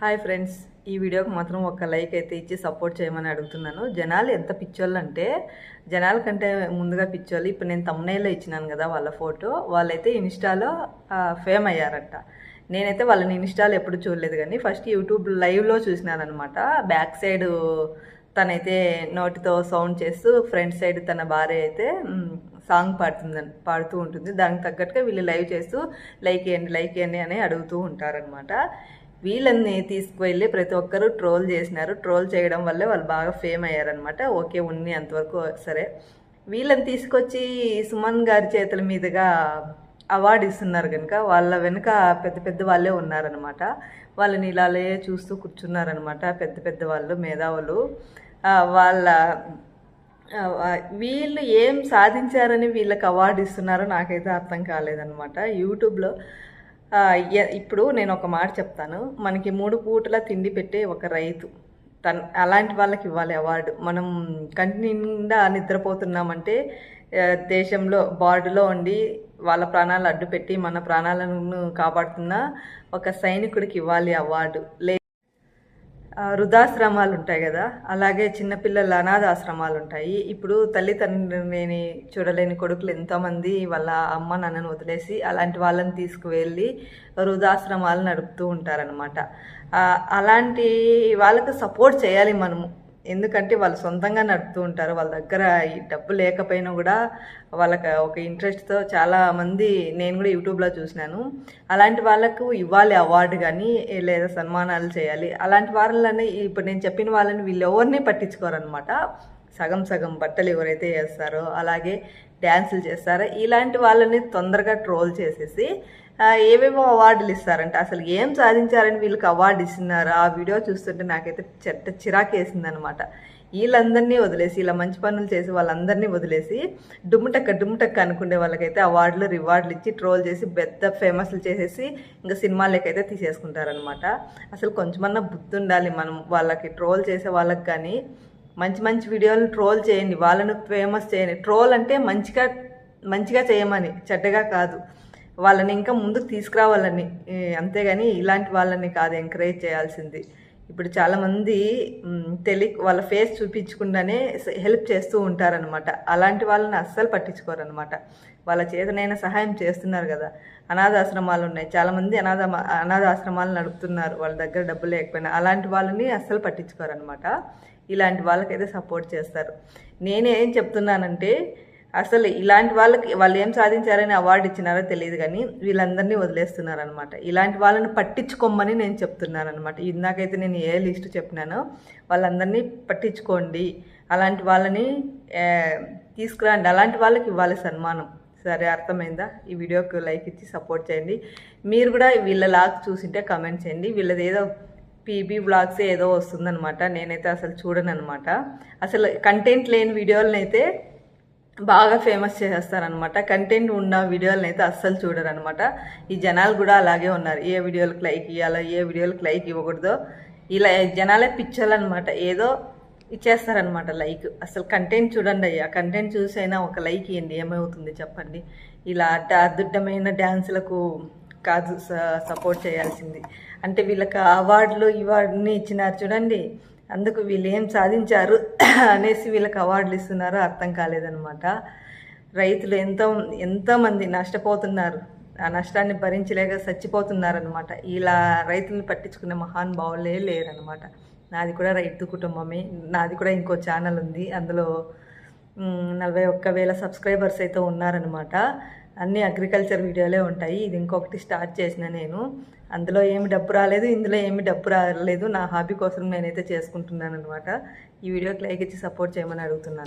Hi friends ఈ వీడియోకి మాత్రం ఒక లైక్ అయితే ఇచ్చి సపోర్ట్ చేయమని అడుగుతున్నాను. జనాలు ఎంత పిచ్చోళ్ళు అంటే జనాల కంటే ముందుగా పిచ్చోళ్ళు. ఇప్పుడు నేను తమ్నైల్లో ఇచ్చినాను కదా వాళ్ళ ఫోటో వాళ్ళైతే ఇన్స్టాలో ఫేమ్ అయ్యారంట. నేనైతే వాళ్ళని ఇన్స్టాలో ఎప్పుడు చూడలేదు కానీ ఫస్ట్ యూట్యూబ్ లైవ్లో చూసినానమాట బ్యాక్ సైడ్ తనైతే నోటితో సౌండ్ చేస్తూ ఫ్రంట్ సైడ్ తన భార్య అయితే సాంగ్ పాడుతుంది పాడుతూ ఉంటుంది. దానికి తగ్గట్టుగా వీళ్ళు లైవ్ చేస్తూ లైక్ చేయండి లైక్ చేయండి అని అడుగుతూ ఉంటారనమాట వీళ్ళని తీసుకువెళ్ళి ప్రతి ఒక్కరూ ట్రోల్ చేసినారు. ట్రోల్ చేయడం వల్లే వాళ్ళు బాగా ఫేమ్ అయ్యారనమాట ఓకే ఉన్ని అంతవరకు సరే. వీళ్ళని తీసుకొచ్చి సుమన్ గారి చేతుల మీదుగా అవార్డు ఇస్తున్నారు కనుక వాళ్ళ వెనుక పెద్ద పెద్ద వాళ్ళే ఉన్నారనమాట వాళ్ళని ఇలాలే చూస్తూ కూర్చున్నారనమాట పెద్ద పెద్ద వాళ్ళు మేధావులు. వాళ్ళ వీళ్ళు ఏం సాధించారని వీళ్ళకి అవార్డు ఇస్తున్నారో నాకైతే అర్థం కాలేదనమాట యూట్యూబ్లో ఇప్పుడు నేను ఒక మాట చెప్తాను. మనకి మూడు పూటల తిండి పెట్టే ఒక రైతు తన అలాంటి వాళ్ళకి ఇవ్వాలి అవార్డు. మనం కంటిన్యూగా నిద్రపోతున్నామంటే దేశంలో బార్డులో ఉండి వాళ్ళ ప్రాణాలు అడ్డు పెట్టి మన ప్రాణాలను కాపాడుతున్న ఒక సైనికుడికి ఇవ్వాలి అవార్డు. లే వృద్ధాశ్రమాలు ఉంటాయి కదా అలాగే చిన్నపిల్లల అనాథాశ్రమాలు ఉంటాయి. ఇప్పుడు తల్లిదండ్రులని చూడలేని కొడుకులు ఎంతోమంది వాళ్ళ అమ్మ నాన్నను వదిలేసి అలాంటి వాళ్ళని తీసుకువెళ్ళి వృద్ధాశ్రమాలు నడుపుతూ ఉంటారనమాట అలాంటి వాళ్ళకు సపోర్ట్ చేయాలి మనము. ఎందుకంటే వాళ్ళు సొంతంగా నడుపుతూ ఉంటారు. వాళ్ళ దగ్గర ఈ డబ్బు లేకపోయినా కూడా వాళ్ళకి ఒక ఇంట్రెస్ట్తో చాలా మంది నేను కూడా యూట్యూబ్లో చూసినాను. అలాంటి వాళ్ళకు ఇవ్వాలి అవార్డు కానీ లేదా సన్మానాలు చేయాలి. అలాంటి వాళ్ళని ఇప్పుడు నేను చెప్పిన వాళ్ళని వీళ్ళు ఎవరిని పట్టించుకోరనమాట సగం సగం బట్టలు ఎవరైతే వేస్తారో అలాగే డ్యాన్సులు చేస్తారు? ఇలాంటి వాళ్ళని తొందరగా ట్రోల్ చేసేసి ఏవేవో అవార్డులు ఇస్తారంట. అసలు ఏం సాధించారని వీళ్ళకి అవార్డు ఇస్తున్నారు? ఆ వీడియో చూస్తుంటే నాకైతే చెట్ట చిరాకేసిందనమాట వీళ్ళందరినీ వదిలేసి ఇలా మంచి పనులు చేసి వాళ్ళందరినీ వదిలేసి డుమ్ముటక్క డుమ్ముటక్క అనుకునే వాళ్ళకైతే అవార్డులు రివార్డులు ఇచ్చి ట్రోల్ చేసి పెద్ద ఫేమస్లు చేసేసి ఇంకా సినిమాలకైతే తీసేసుకుంటారనమాట. అసలు కొంచెమన్నా బుద్ధి ఉండాలి మనం. వాళ్ళకి ట్రోల్ చేసే వాళ్ళకి కానీ మంచి మంచి వీడియోలు ట్రోల్ చేయండి వాళ్ళను ఫేమస్ చేయండి. ట్రోల్ అంటే మంచిగా మంచిగా చేయమని చెడ్డగా కాదు. వాళ్ళని ఇంకా ముందుకు తీసుకురావాలని అంతేగాని ఇలాంటి వాళ్ళని కాదు ఎంకరేజ్ చేయాల్సింది. ఇప్పుడు చాలామంది తెలియ వాళ్ళ ఫేస్ చూపించకుండానే హెల్ప్ చేస్తూ ఉంటారనమాట అలాంటి వాళ్ళని అస్సలు పట్టించుకోరనమాట వాళ్ళ చేతనైనా సహాయం చేస్తున్నారు కదా. అనాథాశ్రమాలు ఉన్నాయి. చాలామంది అనాథ అనాథాశ్రమాలు నడుపుతున్నారు. వాళ్ళ దగ్గర డబ్బులు లేకపోయినా. అలాంటి వాళ్ళని అస్సలు పట్టించుకోరనమాట ఇలాంటి వాళ్ళకైతే సపోర్ట్ చేస్తారు. నేనేం చెప్తున్నానంటే అసలు ఇలాంటి వాళ్ళకి వాళ్ళు ఏం సాధించారని అవార్డు ఇచ్చినారో తెలియదు కానీ వీళ్ళందరినీ వదిలేస్తున్నారనమాట ఇలాంటి వాళ్ళని పట్టించుకోమని నేను చెప్తున్నానమాట ఇందాకైతే నేను ఏ లిస్ట్ చెప్పినానో వాళ్ళందరినీ పట్టించుకోండి. అలాంటి వాళ్ళని తీసుకురండి. అలాంటి వాళ్ళకి ఇవ్వాలి సన్మానం. సరే అర్థమైందా? ఈ వీడియోకి లైక్ ఇచ్చి సపోర్ట్ చేయండి. మీరు కూడా వీళ్ళ లాగ్ చూసింటే కమెంట్ చేయండి. వీళ్ళది ఏదో పీబీ వ్లాగ్స్ ఏదో వస్తుందనమాట నేనైతే అసలు చూడను అనమాట అసలు కంటెంట్ లేని వీడియోలనైతే బాగా ఫేమస్ చేసేస్తారనమాట కంటెంట్ ఉన్న వీడియోలను అయితే అస్సలు చూడరు అనమాట ఈ జనాలు కూడా అలాగే ఉన్నారు. ఏ వీడియోలకు లైక్ ఇవ్వాలో ఏ వీడియోలకు లైక్ ఇవ్వకూడదో ఇలా జనాలే పిచ్చాలన్నమాట. ఏదో ఇచ్చేస్తారనమాట లైక్ అసలు కంటెంట్ చూడండి అయ్యా. కంటెంట్ చూసైనా ఒక లైక్ ఇవ్వండి ఏమవుతుంది చెప్పండి. ఇలా అడ్డ అద్దుడ్డమైన డ్యాన్సులకు కాదు స- సపోర్ట్ చేయాల్సింది. అంటే వీళ్ళకి అవార్డులు ఇవార్డుని ఇచ్చినారు చూడండి. అందుకు వీళ్ళు ఏం సాధించారు అనేసి వీళ్ళకి అవార్డులు ఇస్తున్నారో అర్థం కాలేదనమాట రైతులు ఎంతో ఎంతోమంది నష్టపోతున్నారు. ఆ నష్టాన్ని భరించలేక చచ్చిపోతున్నారనమాట ఇలా రైతుల్ని పట్టించుకునే మహాన్ భావులే లేరనమాట నాది కూడా రైతు కుటుంబమే. నాది కూడా ఇంకో ఛానల్ ఉంది. అందులో నలభై ఒక్క వేల సబ్స్క్రైబర్స్ అయితే ఉన్నారనమాట అన్ని అగ్రికల్చర్ వీడియోలే ఉంటాయి. ఇది ఇంకొకటి స్టార్ట్ చేసిన నేను. అందులో ఏమి డబ్బు రాలేదు ఇందులో ఏమి డబ్బు రాలేదు. నా హాబీ కోసం నేనైతే చేసుకుంటున్నాను అనమాట ఈ వీడియోకి లైక్ ఇచ్చి సపోర్ట్ చేయమని అడుగుతున్నాను.